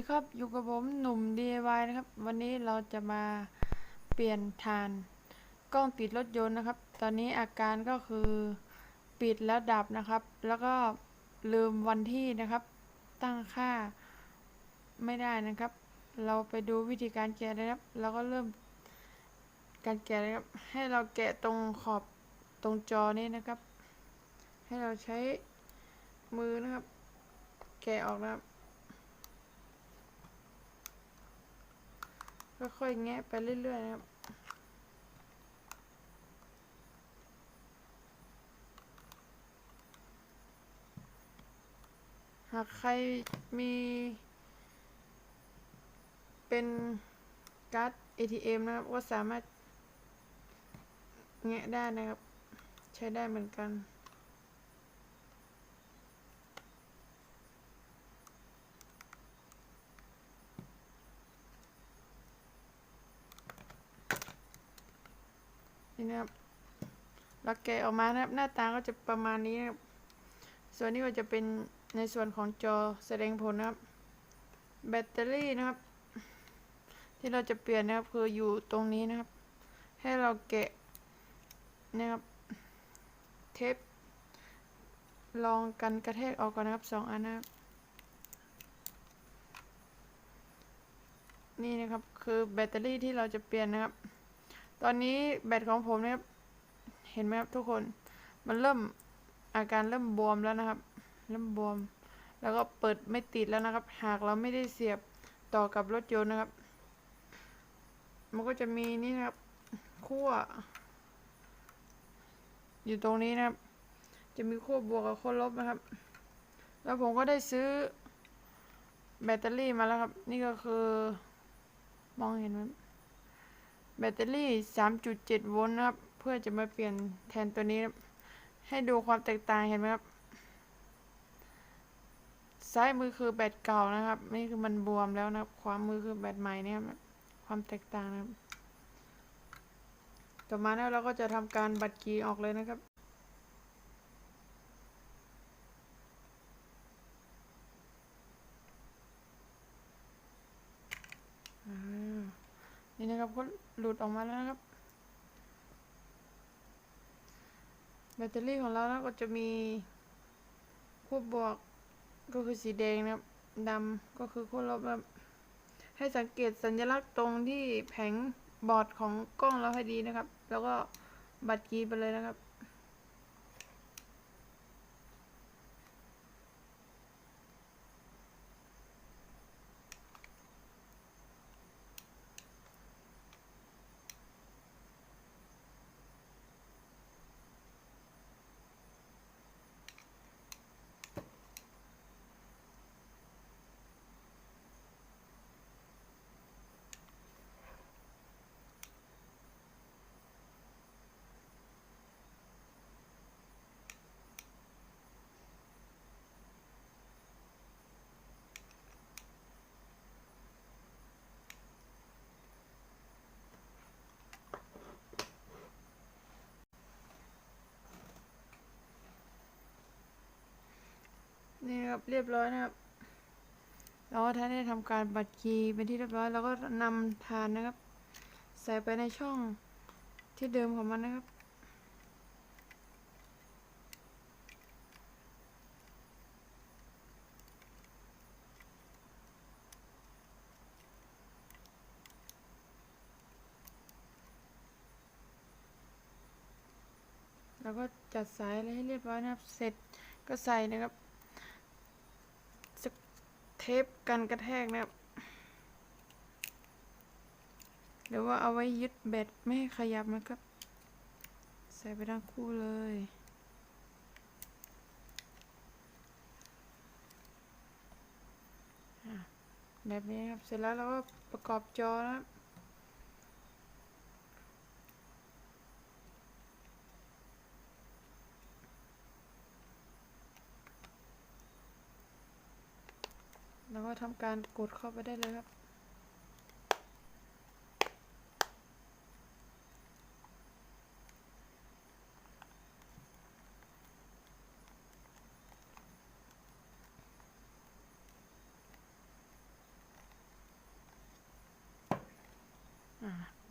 อยู่กับผมหนุ่ม DIY นะครับ วันนี้เราจะมาเปลี่ยนฐานกล้องติดรถยนต์นะครับ ตอนนี้อาการก็คือปิดแล้วดับนะครับ แล้วก็ลืมวันที่นะครับ ตั้งค่าไม่ได้นะครับ เราไปดูวิธีการแกะเลยครับ เราก็เริ่มการแกะเลยครับ ให้เราแกะตรงขอบตรงจอนี้นะครับ ให้เราใช้มือนะครับ แกะออกนะครับ ค่อยๆแงะไปเรื่อยๆนะครับหากใครมีเป็นการ์ด ATM นะครับ ก็สามารถแงะได้นะครับ ใช้ได้เหมือนกัน นี่นะครับเราแกะออกมานะครับ หน้าตาก็จะประมาณนี้นะครับ ส่วนนี้ก็จะเป็นในส่วนของจอแสดงผลนะครับ แบตเตอรี่นะครับ ที่เราจะเปลี่ยนนะครับคืออยู่ตรงนี้นะครับ ให้เราแกะนะครับเทปลองกันกระแทกออกก่อนนะครับสองอันนะครับนี่นะครับคือแบตเตอรี่ที่เราจะเปลี่ยนนะครับ ตอนนี้แบตของผมเนะครับเห็นไหมครับทุกคน มันเริ่มอาการเริ่มบวมแล้วนะครับ เริ่มบวม แล้วก็เปิดไม่ติดแล้วนะครับ หากเราไม่ได้เสียบต่อกับรถยนต์นะครับ มันก็จะมีนี่นะครับขั้วอยู่ตรงนี้นะครับ จะมีขั้วบวกกับขั้วลบนะครับ แล้วผมก็ได้ซื้อแบตเตอรี่มาแล้วครับ นี่ก็คือ มองเห็นไหม แบตเตอรี่ 3.7 โวลต์นะครับ เพื่อจะมาเปลี่ยนแทนตัวนี้ครับให้ดูความแตกต่างเห็นไหมครับ ซ้ายมือคือแบตเก่านะครับ นี่คือมันบวมแล้วนะครับ ขวามือคือแบตใหม่เนี่ยครับความแตกต่างนะครับ ต่อมาแล้วเราก็จะทำการบัดกีออกเลยนะครับ นี่นะครับก็หลุดออกมาแล้วนะครับ แบตเตอรี่ของเรานะก็จะมีขั้วบวกก็คือสีแดงนะครับดำก็คือขั้วลบนะครับให้สังเกตสัญลักษณ์ตรงที่แผงบอร์ดของกล้องเราให้ดีนะครับ แล้วก็บัตรกีไปเลยนะครับ เรียบร้อยนะครับเราก็ท่านได้ทำการบัตรคีย์เป็นที่เรียบร้อยแล้วก็นำทานนะครับ ใส่ไปในช่องที่เดิมของมันนะครับแล้วก็จัดสายอะไรให้เรียบร้อยนะครับ เสร็จก็ใส่นะครับ เทปกันกระแทกนะครับ หรือว่าเอาไว้ยึดแบตไม่ให้ขยับนะครับ ใส่ไปทั้งคู่เลยแบบนี้ครับ เสร็จแล้วเราก็ประกอบจอนะครับ แล้วก็ทำการกดเข้าไปได้เลยครับ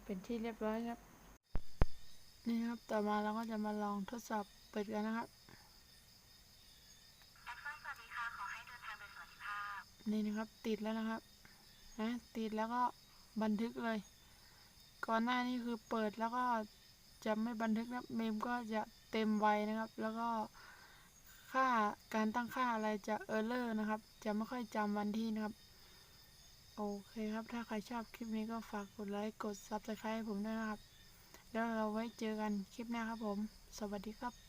เป็นที่เรียบร้อยครับ นี่ครับ ต่อมาเราก็จะมาลองทดสอบเปิดกันนะครับ นี่นะครับติดแล้วนะครับนะติดแล้วก็บันทึกเลย ก่อนหน้านี้คือเปิดแล้วก็จะไม่บันทึกนะเมมก็จะเต็มไวนะครับ แล้วก็ค่าการตั้งค่าอะไรจะเออร์เลอร์นะครับ จะไม่ค่อยจำวันที่นะครับ โอเคครับ ถ้าใครชอบคลิปนี้ก็ฝากกดไลค์กด Subscribe ให้ผมด้วยนะครับ แล้วเราไว้เจอกันคลิปหน้าครับผม สวัสดีครับ